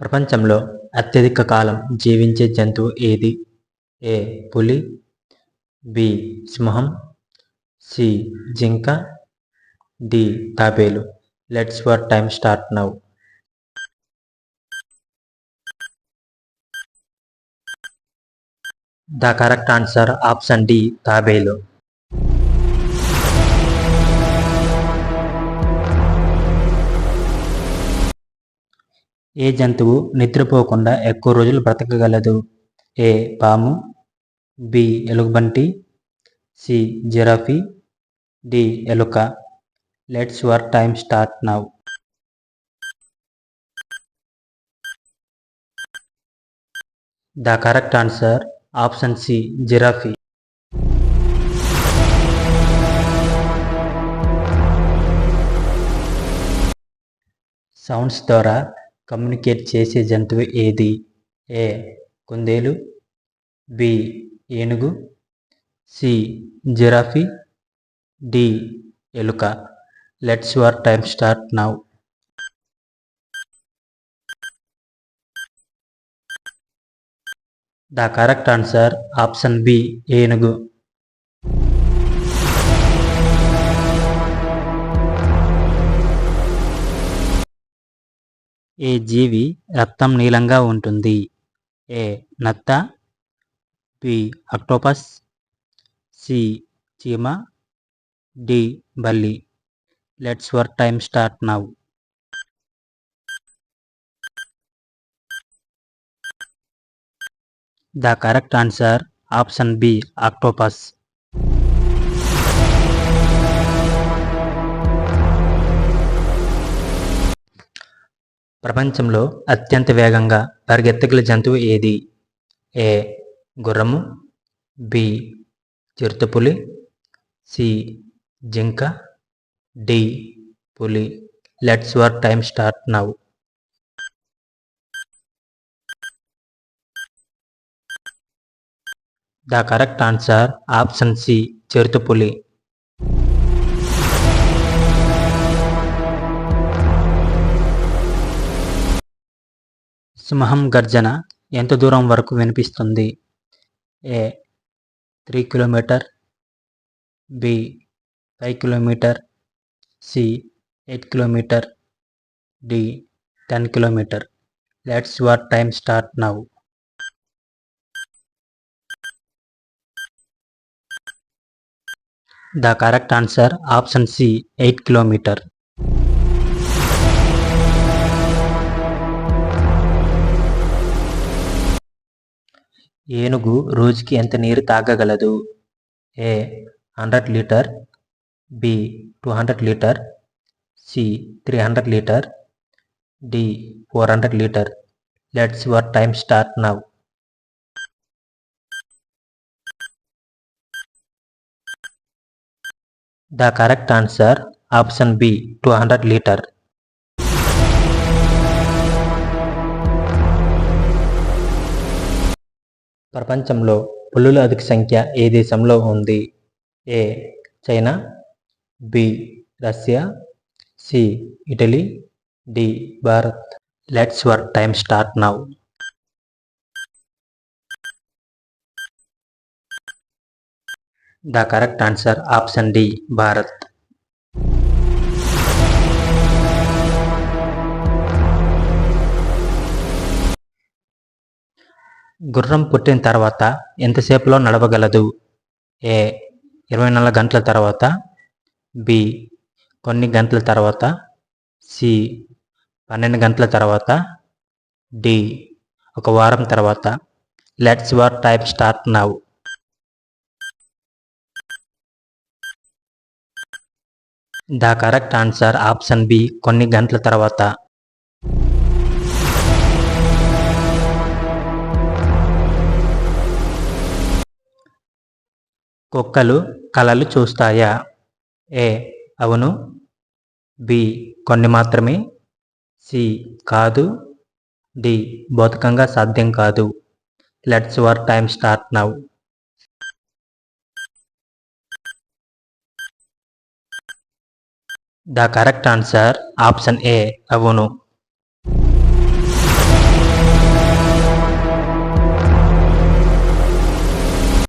ప్రపంచంలో అత్యధిక కాలం జీవించే జంతువు ఏది? ఏ. పులి బి. సింహం సి. జింక డి. తాబేలు. Let's your time start now. The correct answer option D. తాబేలు. ఏ జంతువు నిద్రపోకుండా ఎక్కువ రోజులు బ్రతకగలదు? ఏ. పాము బి. ఎలుగుబంటి సి. జిరాఫీ డి. ఎలుక. Let's your time start now. The correct answer option C. Giraffe. Sounds ద్వారా కమ్యూనికేట్ చేసే జంతువు ఏది? ఏ. కుందేలు. బి. ఏనుగు. సి. జిరాఫీ. డి. ఎలుక. Let's your time start now. The correct answer option B ఏనుగు. ఏ జీవి రక్తం నీలంగా ఉంటుంది? ఏ నత్త? బి అక్టోపస్ సి చీమ? డి బల్లి? Let's your time start now. The correct answer option B octopus. ప్రపంచంలో అత్యంత వేగంగా పరిగెత్తగల జంతువు ఏది? ఏ. గుర్రము. బి. చిరుతపులి. సి. జింక. డి. పులి. Let's your time start now. The correct answer option C చిరుతపులి. సింహం గర్జన ఎంత దూరం వరకు వినిపిస్తుంది? A three kilometre B five kilometre C eight kilometre D ten kilometre let's your time start now the correct answer option C eight kilometre ఏనుగు రోజుకి ఎంత నీరు తాగగలదు? A hundred litre B two hundred litre C three hundred litre D four hundred litre. Let's your time start now. The correct answer option B two hundred litre. ప్రపంచంలో పులుల అధిక సంఖ్య ఏ దేశంలో ఉంది? A. China B. Russia C. Italy D. Bharat. Let's your time start now. The correct answer option D Bharat. గుర్రం పుట్టిన తర్వాత ఎంతసేపులో నడవగలదు? ఏ ఇరవై నాలుగు గంటల తర్వాత? బి కొన్ని గంటల తర్వాత? సి పన్నెండు గంటల తర్వాత? డి ఒక వారం తర్వాత? Let's your time start now the correct answer option B కొన్ని గంటల తర్వాత. కుక్కలు కలలు చూస్తాయా? ఏ అవును. బి కొన్ని మాత్రమే. సి కాదు. డి భౌతికంగా సాధ్యం కాదు. Let's your time start now. The correct answer option A అవును.